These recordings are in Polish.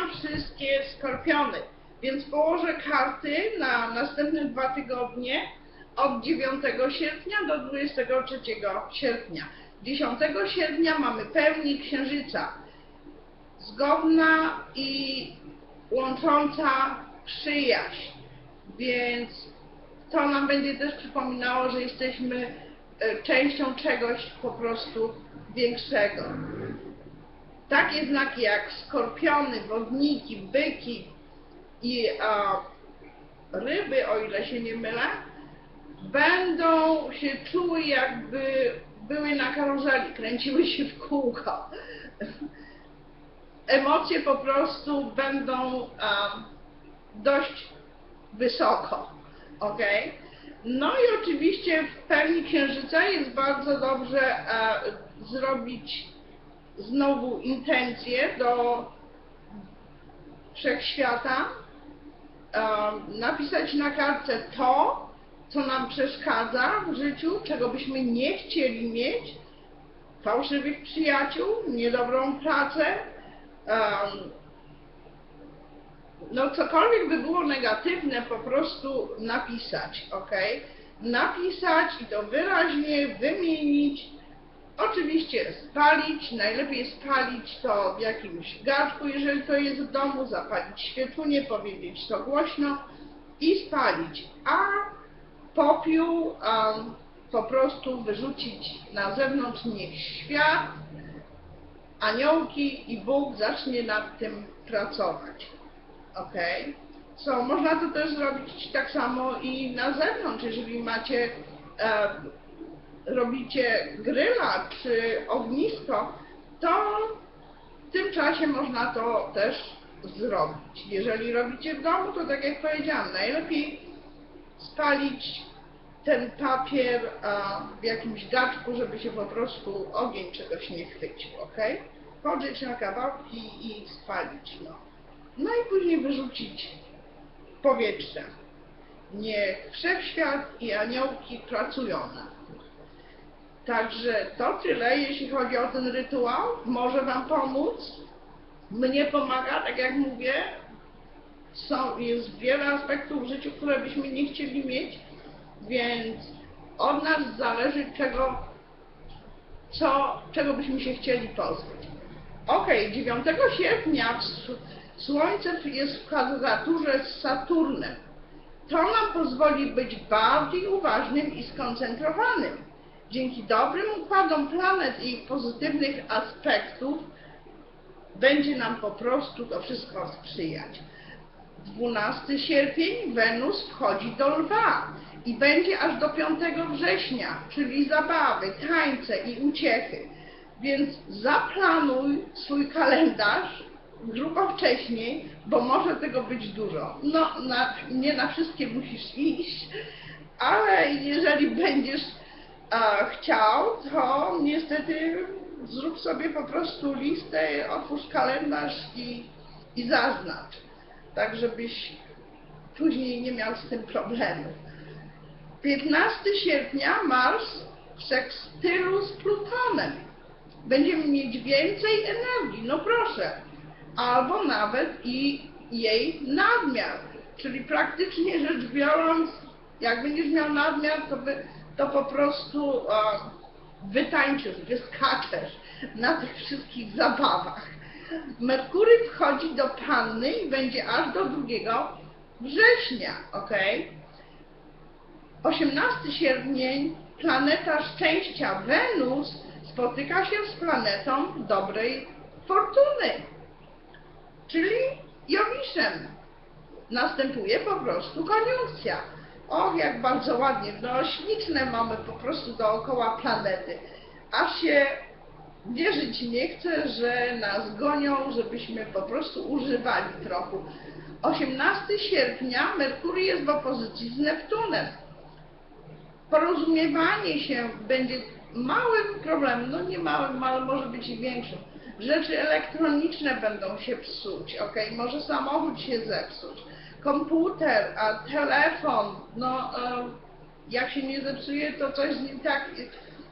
Mam wszystkie skorpiony, więc położę karty na następne dwa tygodnie od 9 sierpnia do 23 sierpnia. 10 sierpnia mamy pełni księżyca, zgodna i łącząca przyjaźń, więc to nam będzie też przypominało, że jesteśmy e, częścią czegoś po prostu większego. Takie znaki jak skorpiony, wodniki, byki i ryby, o ile się nie mylę, będą się czuły jakby były na karuzeli, kręciły się w kółko. Emocje po prostu będą dość wysoko, ok? No i oczywiście w pełni księżyca jest bardzo dobrze zrobić znowu intencje do wszechświata, napisać na kartce to, co nam przeszkadza w życiu, czego byśmy nie chcieli mieć, fałszywych przyjaciół, niedobrą pracę, no cokolwiek by było negatywne, po prostu napisać, ok? Napisać i to wyraźnie wymienić, Oczywiście spalić, najlepiej spalić to w jakimś garnku, jeżeli to jest w domu, zapalić świeczunie, powiedzieć to głośno i spalić, a popiół po prostu wyrzucić na zewnątrz, niech świat, aniołki i Bóg zacznie nad tym pracować. Ok? Co można to też zrobić tak samo i na zewnątrz, jeżeli macie e, robicie gryla czy ognisko, to w tym czasie można to też zrobić. Jeżeli robicie w domu, to tak jak powiedziałam, najlepiej spalić ten papier w jakimś gaczku, żeby się po prostu ogień czegoś nie chwycił, ok? Podrzeć na kawałki i spalić, no. No i później wyrzucić powietrze. Niech wszechświat i aniołki pracują na tym. Także to tyle, jeśli chodzi o ten rytuał. Może Wam pomóc. Mnie pomaga, tak jak mówię. Są, jest wiele aspektów w życiu, które byśmy nie chcieli mieć, więc od nas zależy, czego, co, czego byśmy się chcieli pozbyć. Ok, 9 sierpnia Słońce jest w kwadraturze z Saturnem. To nam pozwoli być bardziej uważnym i skoncentrowanym. Dzięki dobrym układom planet i ich pozytywnych aspektów będzie nam po prostu to wszystko sprzyjać. 12 sierpień Wenus wchodzi do lwa i będzie aż do 5 września, czyli zabawy, tańce i uciechy. Więc zaplanuj swój kalendarz grubo wcześniej, bo może tego być dużo. No, na, nie na wszystkie musisz iść, ale jeżeli będziesz a, chciał, to niestety zrób sobie po prostu listę, otwórz kalendarz i, i zaznacz, tak żebyś później nie miał z tym problemu. 15 sierpnia Mars w sekstylu z Plutonem. Będziemy mieć więcej energii, no proszę, albo nawet i jej nadmiar, czyli praktycznie rzecz biorąc, jak będziesz miał nadmiar, to by to po prostu wytańczysz, wyskaczesz na tych wszystkich zabawach. Merkury wchodzi do Panny i będzie aż do 2 września, ok? 18 sierpnia planeta szczęścia Wenus spotyka się z planetą dobrej fortuny, czyli Jowiszem. Następuje po prostu koniunkcja. Och, jak bardzo ładnie, no śliczne mamy po prostu dookoła planety. Aż się wierzyć nie chcę, że nas gonią, żebyśmy po prostu używali trochę. 18 sierpnia Merkury jest w opozycji z Neptunem. Porozumiewanie się będzie małym problemem, no nie małym, ale może być i większym. Rzeczy elektroniczne będą się psuć, ok? Może samochód się zepsuć komputer, a telefon, no e, jak się nie zepsuje, to coś z nim tak,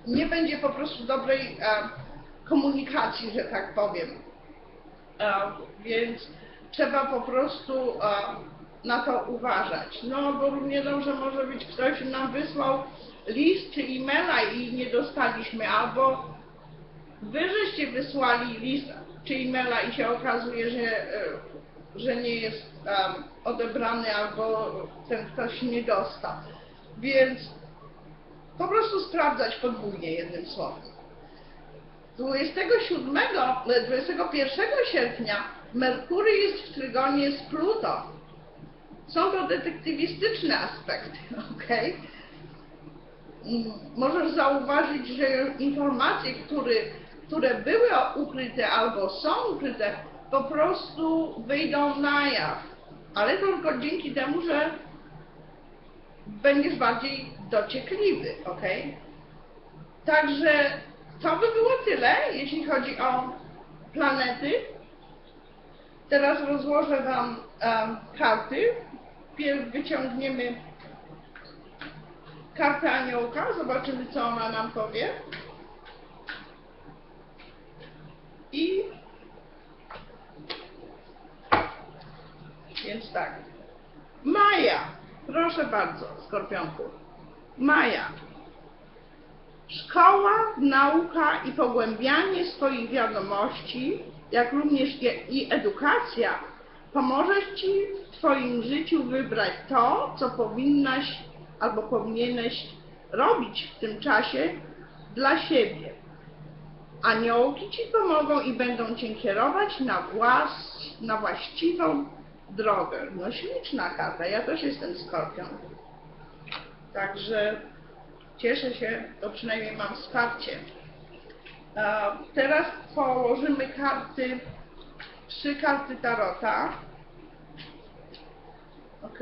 nie będzie po prostu dobrej e, komunikacji, że tak powiem. E, więc trzeba po prostu e, na to uważać. No bo równie dobrze może być ktoś nam wysłał list czy e-maila i nie dostaliśmy, albo wy żeście wysłali list czy e-maila i się okazuje, że, e, że nie jest em, odebrany albo ten ktoś nie dostał. Więc po prostu sprawdzać podwójnie jednym słowem. 27, e, 21 sierpnia Merkury jest w trygonie z Pluto. Są to detektywistyczne aspekty, ok? Możesz zauważyć, że informacje, które, które były ukryte albo są ukryte, po prostu wyjdą na jaw. Ale tylko dzięki temu, że będziesz bardziej dociekliwy, ok? Także to by było tyle, jeśli chodzi o planety. Teraz rozłożę Wam em, karty. Pierw wyciągniemy kartę aniołka, zobaczymy co ona nam powie. I więc tak. Maja, proszę bardzo, skorpionku. Maja. Szkoła, nauka i pogłębianie swoich wiadomości, jak również i edukacja, pomoże Ci w Twoim życiu wybrać to, co powinnaś albo powinieneś robić w tym czasie dla siebie. Aniołki Ci pomogą i będą Cię kierować na, włas, na właściwą drogę. No śliczna karta, ja też jestem skorpion. Także cieszę się, to przynajmniej mam wsparcie. Teraz położymy karty, trzy karty tarota. Ok.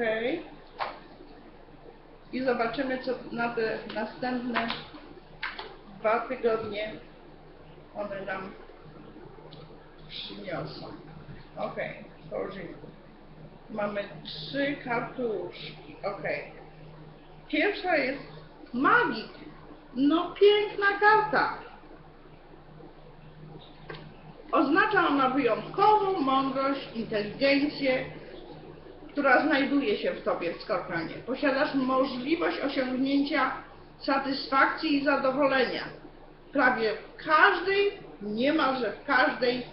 I zobaczymy, co na te następne dwa tygodnie one nam przyniosą. Ok, położymy. Mamy trzy kartuszki. Ok. Pierwsza jest magik. No piękna karta. Oznacza ona wyjątkową mądrość, inteligencję, która znajduje się w Tobie w Skorpionie. Posiadasz możliwość osiągnięcia satysfakcji i zadowolenia. Prawie w każdej, niemalże w każdej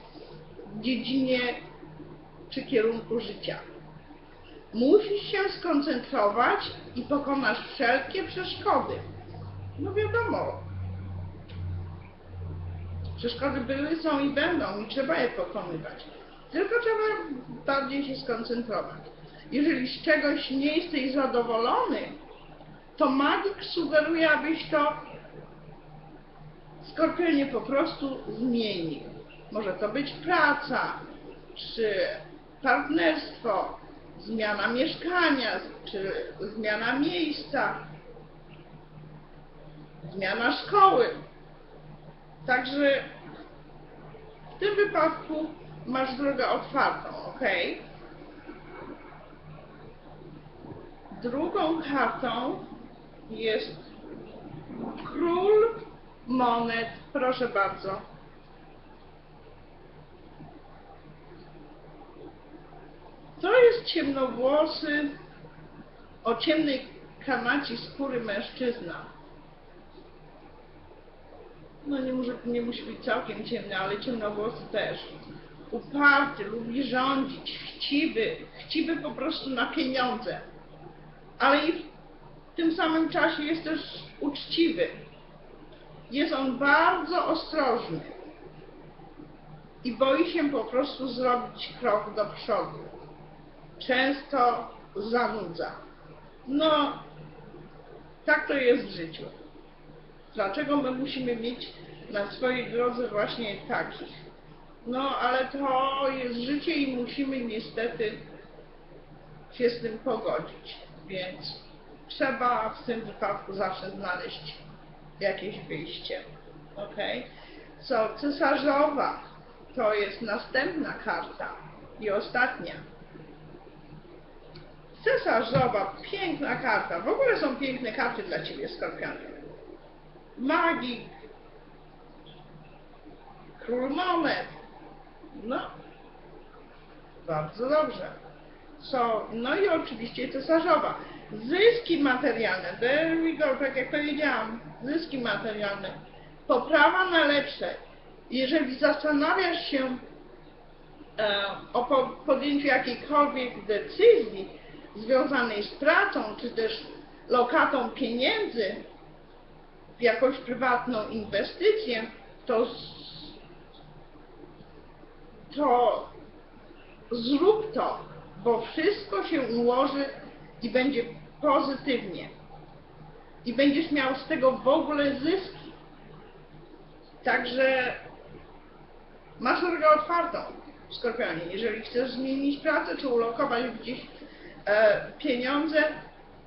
dziedzinie czy kierunku życia. Musisz się skoncentrować i pokonasz wszelkie przeszkody. No wiadomo. Przeszkody były, są i będą i trzeba je pokonywać. Tylko trzeba bardziej się skoncentrować. Jeżeli z czegoś nie jesteś zadowolony, to magik sugeruje, abyś to Skorpionie po prostu zmienił. Może to być praca, czy partnerstwo, zmiana mieszkania, czy zmiana miejsca, zmiana szkoły. Także w tym wypadku masz drogę otwartą, ok? Drugą kartą jest król monet. Proszę bardzo. To jest ciemnowłosy, o ciemnej kamaci skóry mężczyzna. No nie, może, nie musi być całkiem ciemny, ale ciemnowłosy też. Uparty, lubi rządzić, chciwy, chciwy po prostu na pieniądze. Ale i w tym samym czasie jest też uczciwy. Jest on bardzo ostrożny i boi się po prostu zrobić krok do przodu. Często zanudza. No, tak to jest w życiu. Dlaczego my musimy mieć na swojej drodze właśnie takich? No, ale to jest życie i musimy niestety się z tym pogodzić. Więc trzeba w tym wypadku zawsze znaleźć jakieś wyjście. Ok? Co cesarzowa to jest następna karta i ostatnia. Cesarzowa, piękna karta. W ogóle są piękne karty dla Ciebie, Skorpionie. Magik, król monet. No. Bardzo dobrze. So, no i oczywiście cesarzowa. Zyski materialne, there we go, tak jak powiedziałam, zyski materialne. Poprawa na lepsze. Jeżeli zastanawiasz się e, o po, podjęciu jakiejkolwiek decyzji związanej z pracą, czy też lokatą pieniędzy w jakąś prywatną inwestycję, to, to zrób to, bo wszystko się ułoży i będzie pozytywnie. I będziesz miał z tego w ogóle zyski. Także masz drogę otwartą, Skorpionie. Jeżeli chcesz zmienić pracę, czy ulokować gdzieś e, pieniądze,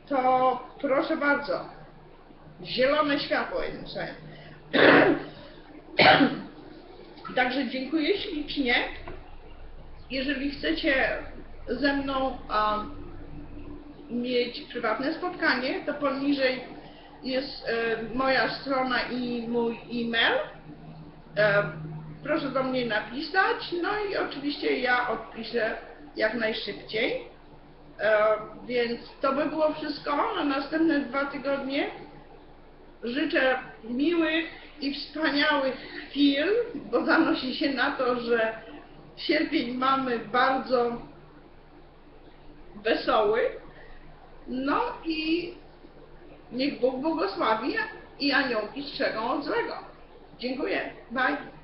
to proszę bardzo. Zielone światło jednym słowem. Także dziękuję ślicznie. Jeżeli chcecie ze mną a, mieć prywatne spotkanie, to poniżej jest e, moja strona i mój e-mail. E, proszę do mnie napisać, no i oczywiście ja odpiszę jak najszybciej. E, więc to by było wszystko na następne dwa tygodnie. Życzę miłych i wspaniałych chwil, bo zanosi się na to, że sierpień mamy bardzo wesoły. No i niech Bóg błogosławi i aniołki strzegą od złego. Dziękuję. Bye.